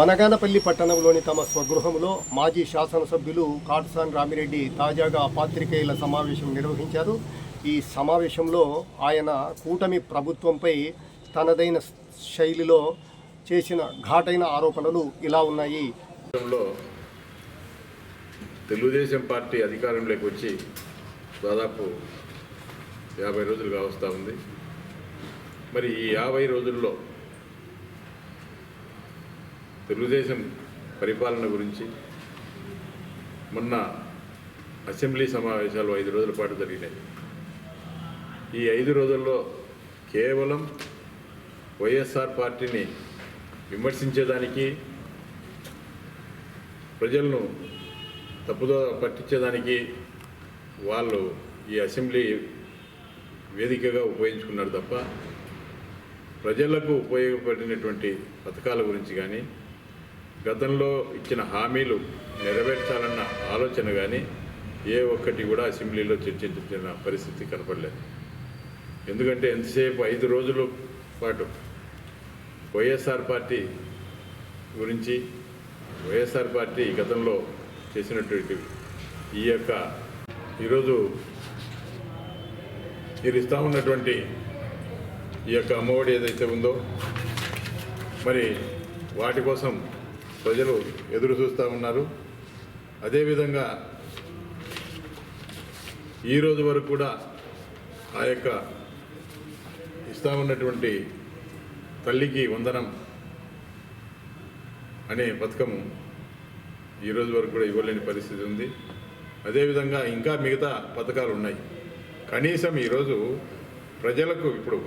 బనగానపల్లి పట్టణంలోని తమ స్వగృహంలో మాజీ శాసనసభ్యులు కాటుసాని రామిరెడ్డి తాజాగా పాత్రికేయుల సమావేశం నిర్వహించారు. ఈ సమావేశంలో ఆయన కూటమి ప్రభుత్వంపై తనదైన శైలిలో చేసిన ఘాటైన ఆరోపణలు ఇలా ఉన్నాయి. తెలుగుదేశం పార్టీ అధికారంలోకి వచ్చి దాదాపు యాభై రోజులు కావస్తూ ఉంది. మరి ఈ యాభై రోజుల్లో తెలుగుదేశం పరిపాలన గురించి మొన్న అసెంబ్లీ సమావేశాలు ఐదు రోజుల పాటు జరిగినాయి. ఈ ఐదు రోజుల్లో కేవలం వైఎస్ఆర్ పార్టీని విమర్శించేదానికి ప్రజలను తప్పుదో పట్టించేదానికి వాళ్ళు ఈ అసెంబ్లీ వేదికగా ఉపయోగించుకున్నారు తప్ప ప్రజలకు ఉపయోగపడినటువంటి పథకాల గురించి కానీ గతంలో ఇచ్చిన హామీలు నెరవేర్చాలన్న ఆలోచన కానీ ఏ ఒక్కటి కూడా అసెంబ్లీలో చర్చించిన పరిస్థితి కనపడలేదు. ఎందుకంటే ఎంతసేపు ఐదు రోజుల పాటు వైఎస్ఆర్ పార్టీ గురించి వైఎస్ఆర్ పార్టీ గతంలో చేసినటువంటి ఈ యొక్క ఈరోజు మీరు ఇస్తూ ఉన్నటువంటి ఈ యొక్క అమ్మఒడి ఏదైతే ఉందో మరి వాటి కోసం ప్రజలు ఎదురు చూస్తూ ఉన్నారు. అదేవిధంగా ఈ రోజు వరకు కూడా ఆ యొక్క ఇస్తా ఉన్నటువంటి తల్లికి వందనం అనే పథకం ఈ రోజు వరకు కూడా ఇవ్వలేని పరిస్థితి ఉంది. అదేవిధంగా ఇంకా మిగతా పథకాలు ఉన్నాయి. కనీసం ఈరోజు ప్రజలకు ఇప్పుడు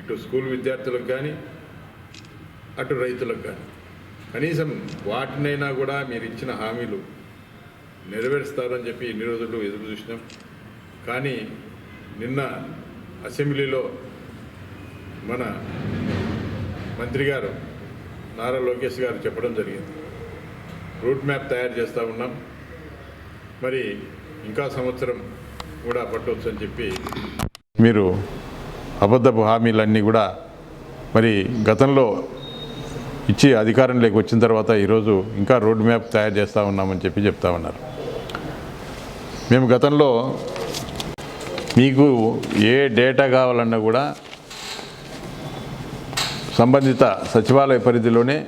ఇటు స్కూల్ విద్యార్థులకు కానీ అటు రైతులకు కానీ కనీసం వాటినైనా కూడా మీరు ఇచ్చిన హామీలు నెరవేరుస్తారని చెప్పి ఇన్ని రోజులు ఎదురు చూసినాం. కానీ నిన్న అసెంబ్లీలో మన మంత్రి గారు నారా లోకేష్ గారు చెప్పడం జరిగింది. రూట్ మ్యాప్ తయారు చేస్తూ ఉన్నాం. మరి ఇంకా సంవత్సరం కూడా పట్టవచ్చు అని చెప్పి మీరు అబద్ధపు హామీలన్నీ కూడా మరి గతంలో ఇచ్చి అధికారంలోకి వచ్చిన తర్వాత ఈరోజు ఇంకా రోడ్ మ్యాప్ తయారు చేస్తూ ఉన్నామని చెప్పి చెప్తా ఉన్నారు. మేము గతంలో మీకు ఏ డేటా కావాలన్నా కూడా సంబంధిత సచివాలయ పరిధిలోనే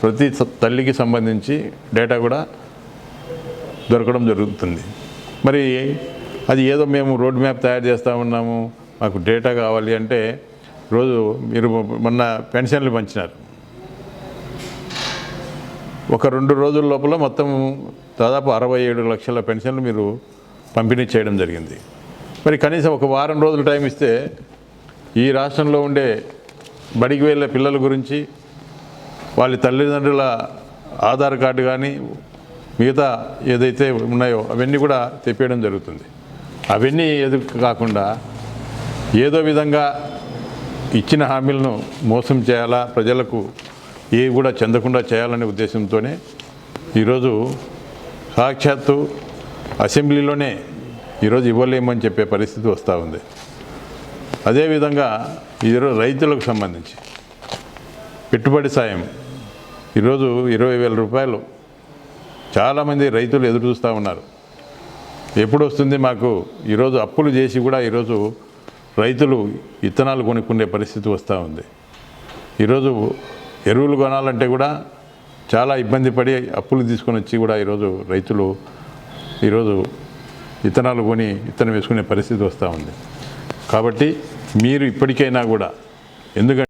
ప్రతి తల్లికి సంబంధించి డేటా కూడా దొరకడం జరుగుతుంది. మరి అది ఏదో మేము రోడ్ మ్యాప్ తయారు చేస్తూ ఉన్నాము మాకు డేటా కావాలి అంటే రోజు మీరు మొన్న పెన్షన్లు పంచినారు. ఒక రెండు రోజుల లోపల మొత్తం దాదాపు అరవై ఏడు లక్షల పెన్షన్లు మీరు పంపిణీ చేయడం జరిగింది. మరి కనీసం ఒక వారం రోజులు టైం ఇస్తే ఈ రాష్ట్రంలో ఉండే బడికి వెళ్ళే పిల్లల గురించి వాళ్ళ తల్లిదండ్రుల ఆధార్ కార్డు కానీ మిగతా ఏదైతే ఉన్నాయో అవన్నీ కూడా తెప్పేయడం జరుగుతుంది. అవన్నీ ఎదు కాకుండా ఏదో విధంగా ఇచ్చిన హామీలను మోసం చేయాలా? ప్రజలకు ఏవి కూడా చెందకుండా చేయాలనే ఉద్దేశంతోనే ఈరోజు సాక్షాత్తు అసెంబ్లీలోనే ఈరోజు ఇవ్వలేమని చెప్పే పరిస్థితి వస్తూ ఉంది. అదేవిధంగా ఈరోజు రైతులకు సంబంధించి పెట్టుబడి సాయం ఈరోజు ఇరవై వేల రూపాయలు చాలామంది రైతులు ఎదురు చూస్తూ ఉన్నారు. ఎప్పుడు వస్తుంది మాకు ఈరోజు అప్పులు చేసి కూడా ఈరోజు రైతులు విత్తనాలు కొనుక్కునే పరిస్థితి వస్తూ ఉంది. ఈరోజు ఎరువులు కొనాలంటే కూడా చాలా ఇబ్బంది పడి అప్పులు తీసుకొని వచ్చి కూడా ఈరోజు రైతులు ఈరోజు విత్తనాలు కొని విత్తనం వేసుకునే పరిస్థితి వస్తూ ఉంది. కాబట్టి మీరు ఇప్పటికైనా కూడా ఎందుకంటే